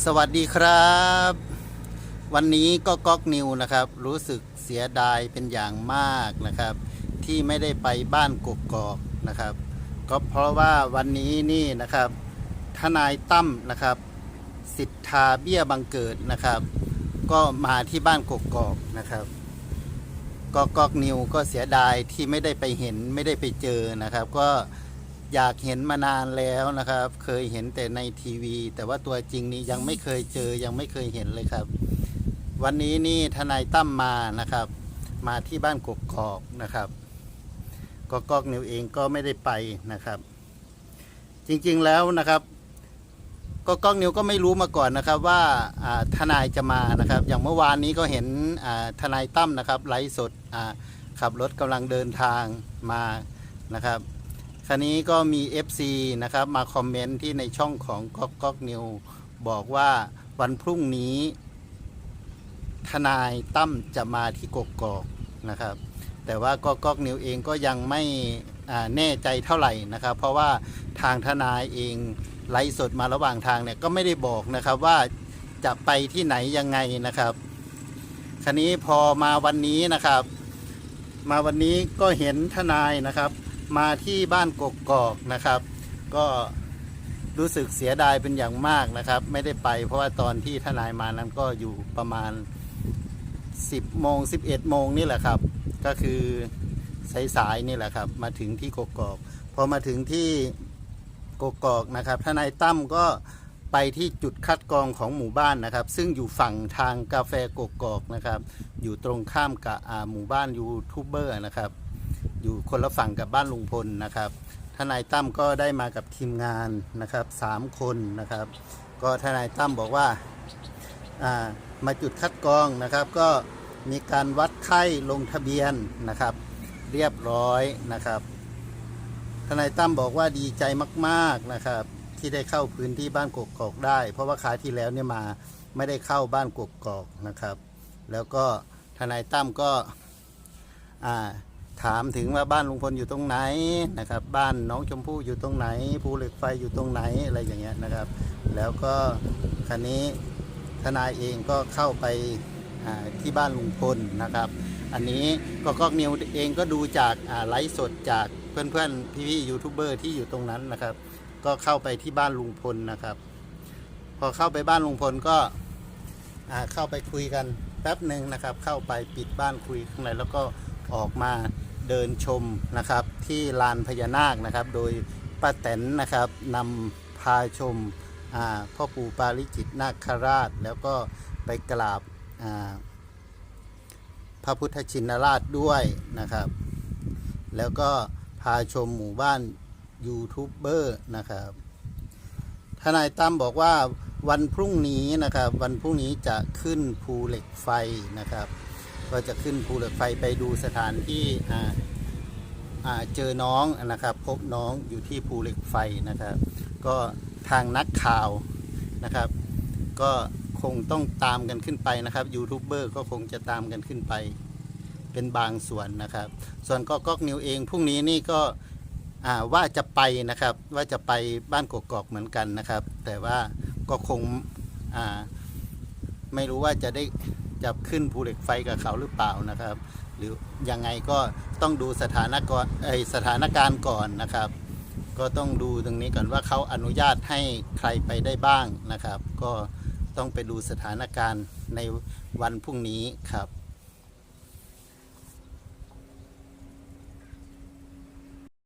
สวัสดีครับ วันนี้ก็ก๊อกนิวนะครับ รู้สึกเสียดายเป็นอย่างมากนะครับ ที่ไม่ได้ไปบ้านกกอกนะครับ ก็เพราะว่าวันนี้นี่นะครับ ทนายตั้มนะครับ สิทธาเบี้ยบังเกิดนะครับ ก็มาที่บ้านกกอกนะครับก็ก๊อกนิวก็เสียดายที่ไม่ได้ไปเห็นไม่ได้ไปเจอนะครับ ก็ อยากเห็นมานานแล้วนะครับ เคยเห็นแต่ในทีวี แต่ว่าตัวจริงนี้ยังไม่เคยเจอยังไม่เคยเห็นเลยครับ วันนี้นี่ทนายตั้มมานะครับ มาที่บ้านกกอกนะครับกกอกนิวเองก็ไม่ได้ไปนะครับ จริงๆแล้วนะครับก็ก้องนิวก็ไม่รู้มาก่อนนะครับว่าทนายจะมานะครับ อย่างเมื่อวานนี้ก็เห็นทนายตั้มนะครับไลฟ์สดขับรถกำลังเดินทางมานะครับ คราวนี้ก็มี FC นะครับมาคอมเมนต์ที่ในช่องของก๊อกก๊อกนิวบอกว่าวันพรุ่งนี้ ทนายตั้มจะมาที่กกอกนะครับ แต่ว่าก็ก๊อกนิวเองก็ยังไม่แน่ใจเท่าไหร่นะครับ เพราะว่าทางทนายเองไลฟ์สดมาระหว่างทางเนี่ยก็ไม่ได้บอกนะครับว่าจะไปที่ไหนยังไงนะครับคราวนี้พอมาวันนี้นะครับ มาวันนี้ก็เห็นทนายนะครับ มาที่บ้านกกอกนะครับ ก็รู้สึกเสียดายเป็นอย่างมากนะครับ ไม่ได้ไปเพราะว่าตอนที่ทนายมานั้นก็อยู่ประมาณ 10โมง11โมงนี่แหละครับ ก็คือสายๆนี่แหละครับ มาถึงที่กกอกพอมาถึงที่กกอกนะครับทนายตั้มก็ไปที่จุดคัดกรองของหมู่บ้านนะครับ ซึ่งอยู่ฝั่งทางกาแฟกกอกนะครับ อยู่ตรงข้ามกับหมู่บ้านยูทูบเบอร์นะครับ อยู่คนละฝั่งกับบ้านลุงพลนะครับทนายตั้มก็ได้มากับทีมงานนะครับสามคนนะครับ ก็ทนายตั้มบอกว่าามาจุดคัดกรองนะครับ ก็มีการวัดไข้ลงทะเบียนนะครับ เรียบร้อยนะครับ ทนายตั้มบอกว่าดีใจมากๆนะครับ ที่ได้เข้าพื้นที่บ้านกกอกได้ เพราะว่าคราวที่แล้วเนี่ยมาไม่ได้เข้าบ้านกกอกนะครับ แล้วก็ทนายตั้มก็อ่า ถามถึงว่าบ้านลุงพลอยู่ตรงไหนนะครับ บ้านน้องชมพู่อยู่ตรงไหนภูเหล็กไฟอยู่ตรงไหนอะไรอย่างเงี้ยนะครับ แล้วก็คันนี้ทนายเองก็เข้าไปที่บ้านลุงพลนะครับ อันนี้ก็ก๊อกนิวเองก็ดูจากไลฟ์สดจากเพื่อนๆพี่ๆยูทูบเบอร์ที่อยู่ตรงนั้นนะครับ ก็เข้าไปที่บ้านลุงพลนะครับ พอเข้าไปบ้านลุงพลก็เข้าไปคุยกันแป๊บหนึ่งนะครับ เข้าไปปิดบ้านคุยข้างในแล้วก็ออกมา เดินชมนะครับที่ลานพญานาคนะครับ โดยป้าแตนนะครับนำพาชมาพ่อปู่ปาริจิตนาคราช แล้วก็ไปกราบาพระพุทธชินราชด้วยนะครับ แล้วก็พาชมหมู่บ้านยูทูบเบอร์นะครับทนายตั้มบอกว่าวันพรุ่งนี้นะครับ วันพรุ่งนี้จะขึ้นภูเหล็กไฟนะครับ ก็จะขึ้นภูเหล็กไฟไปดูสถานที่เจอน้องนะครับ พบน้องอยู่ที่ภูเหล็กไฟนะครับ ก็ทางนักข่าวนะครับ ก็คงต้องตามกันขึ้นไปนะครับยูทูบเบอร์ก็คงจะตามกันขึ้นไป เป็นบางส่วนนะครับ ส่วนก็ก๊อกนิวเองพรุ่งนี้นี่ก็ว่าจะไปนะครับว่าจะไปบ้านกกอกเหมือนกันนะครับ แต่ว่าก็คงไม่รู้ว่าจะได้ จะขึ้นภูเหล็กไฟกับเขาหรือเปล่านะครับ หรือยังไงก็ต้องดูสถานกรเอสถานการณ์ก่อนนะครับ ก็ต้องดูตรงนี้ก่อนว่าเขาอนุญาตให้ใครไปได้บ้างนะครับ ก็ต้องไปดูสถานการณ์ในวันพรุ่งนี้ครับ